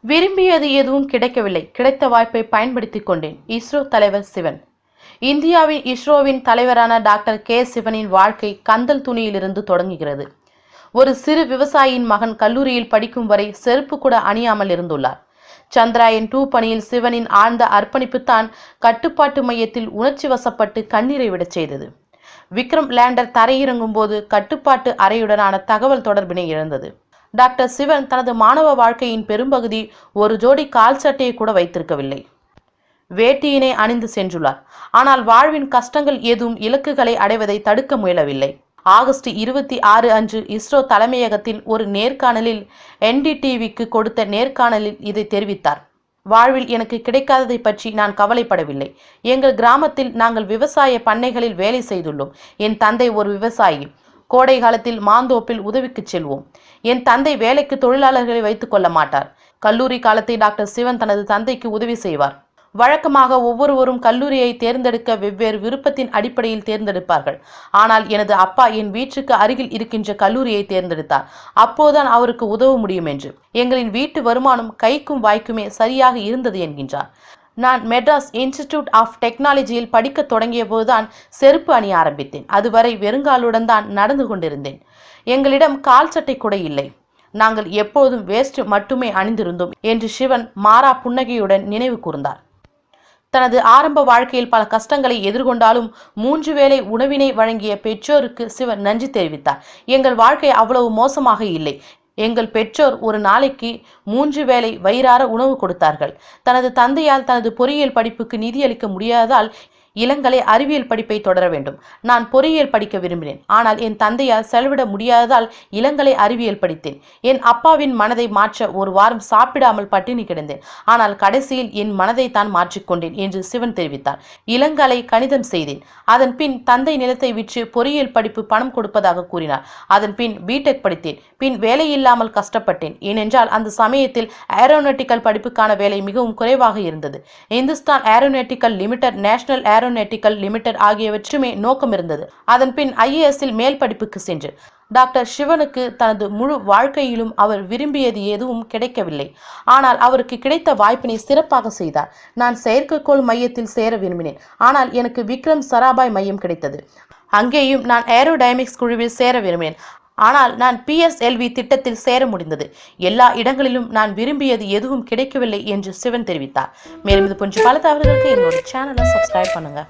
விரும்பியது எதுவும் கிடைக்கவில்லை. கிடைத்த வாய்ப்பை பயன்படுத்திக் கொண்டேன். இஸ்ரோ தலைவர் சிவன். இந்தியாவின் இஸ்ரோவின் தலைவரான டாக்டர் கே. சிவனின் வாழ்க்கை கந்தல் துணியிலிருந்து தொடங்குகிறது. ஒரு சிறு விவசாயியின் மகன் கல்லூரியில் படிக்கும் வரை செருப்பு கூட அணியாமல் இருந்துள்ளார். சந்திராயன் டூ பணியில் சிவனின் ஆழ்ந்த அர்ப்பணிப்பு தான் கட்டுப்பாட்டு மையத்தில் உணர்ச்சி வசப்பட்டு கண்ணீரை விடச் செய்தது. விக்ரம் லேண்டர் தரையிறங்கும் போது கட்டுப்பாட்டு அறையுடனான தகவல் தொடர்பினை இழந்தது. டாக்டர் சிவன் தனது மாணவ வாழ்க்கையின் பெரும்பகுதி ஒரு ஜோடி கால் சட்டையை கூட வைத்திருக்கவில்லை. வேட்டியினை அணிந்து சென்றுள்ளார். ஆனால் வாழ்வின் கஷ்டங்கள் எதுவும் இலக்குகளை அடைவதை தடுக்க முயலவில்லை. ஆகஸ்ட் இருபத்தி ஆறு அன்று இஸ்ரோ தலைமையகத்தில் ஒரு நேர்காணலில் என்டிடிவிக்கு கொடுத்த நேர்காணலில் இதை தெரிவித்தார். வாழ்வில் எனக்கு கிடைக்காததை பற்றி நான் கவலைப்படவில்லை. எங்கள் கிராமத்தில் நாங்கள் விவசாய பண்ணைகளில் வேலை செய்துள்ளோம். என் தந்தை ஒரு விவசாயி. கோடை காலத்தில் மாந்தோப்பில் உதவிக்கு செல்வோம். என் தந்தை வேலைக்கு தொழிலாளர்களை வைத்துக் கொள்ள மாட்டார். கல்லூரி காலத்தை டாக்டர் சிவன் தனது தந்தைக்கு உதவி செய்வார். வழக்கமாக ஒவ்வொருவரும் கல்லூரியை தேர்ந்தெடுக்க வெவ்வேறு விருப்பத்தின் அடிப்படையில் தேர்ந்தெடுப்பார்கள். ஆனால் எனது அப்பா என் வீட்டுக்கு அருகில் இருக்கின்ற கல்லூரியை தேர்ந்தெடுத்தார். அப்போதுதான் அவருக்கு உதவ முடியும் என்று. எங்களின் வீட்டு வருமானம் கைக்கும் வாய்க்குமே சரியாக இருந்தது என்கின்றார். நான் மெட்ராஸ் இன்ஸ்டிடியூட் ஆஃப் டெக்னாலஜியில் படிக்க தொடங்கிய போதுதான் செருப்பு அணிய ஆரம்பித்தேன். அதுவரை வெறுங்காலுடன் தான் நடந்து கொண்டிருந்தேன். எங்களிடம் கால் சட்டை கூட இல்லை. நாங்கள் எப்போதும் வேஸ்ட் மட்டுமே அணிந்திருந்தோம் என்று சிவன் மாறா புன்னகையுடன் நினைவு கூர்ந்தார். தனது ஆரம்ப வாழ்க்கையில் பல கஷ்டங்களை எதிர்கொண்டாலும் மூன்று வேளை உணவினை வழங்கிய பெற்றோருக்கு சிவன் நன்றி தெரிவித்தார். எங்கள் வாழ்க்கை அவ்வளவு மோசமாக இல்லை. எங்கள் பெற்றோர் ஒரு நாளைக்கு மூன்று வேளை வயிறார உணவு கொடுத்தார்கள். தனது தந்தையால் தனது பொறியியல் படிப்புக்கு நிதியளிக்க முடியாததால் இளங்கலை அறிவியல் படிப்பை தொடர வேண்டும். நான் பொறியியல் படிக்க விரும்பினேன். ஆனால் என் தந்தையால் செலவிட முடியாததால் இளங்கலை அறிவியல் படித்தேன். என் அப்பாவின் மனதை மாற்ற ஒரு வாரம் சாப்பிடாமல் பட்டினி கிடந்தேன். ஆனால் கடைசியில் என் மனதை தான் மாற்றிக்கொண்டேன் என்று சிவன் தெரிவித்தார். இளங்கலை கணிதம் செய்தேன். அதன் பின் தந்தை நிலத்தை விற்று பொறியியல் படிப்பு பணம் கொடுப்பதாக கூறினார். அதன் பின் பிடெக் படித்தேன். பின் வேலையில்லாமல் கஷ்டப்பட்டேன். ஏனென்றால் அந்த சமயத்தில் ஏரோநாட்டிக்கல் படிப்புக்கான வேலை மிகவும் குறைவாக இருந்தது. Hindustan aeronautical limited national aero aeronautical limited ஆகியவற்றுமே நோக்கம் இருந்தது. அதன் பின் ஐஏஎஸ்ஸில் மேல் படிப்புக்கு சென்று. டாக்டர் சிவனுக்கு தனது முழு வாழ்க்கையிலும் அவர் விரும்பியது எதுவும் கிடைக்கவில்லை. ஆனால் அவருக்கு கிடைத்த வாய்ப்பினை சிறப்பாக செய்தார். நான் செயற்கைக்கோள் மையத்தில் சேர விரும்பினேன். ஆனால் எனக்கு விக்ரம் சராபாய் மையம் கிடைத்தது. அங்கேயும் நான் ஏரோடைனமிக்ஸ் குழுவில் சேர விரும்பினேன். ஆனால் நான் பிஎஸ்எல்வி திட்டத்தில் சேர முடிந்தது. எல்லா இடங்களிலும் நான் விரும்பியது எதுவும் கிடைக்கவில்லை என்று சிவன் தெரிவித்தார். மேலும் இது போன்ற பல தவறுகளுக்கு என்னோட சேனலை சப்ஸ்கிரைப் பண்ணுங்க.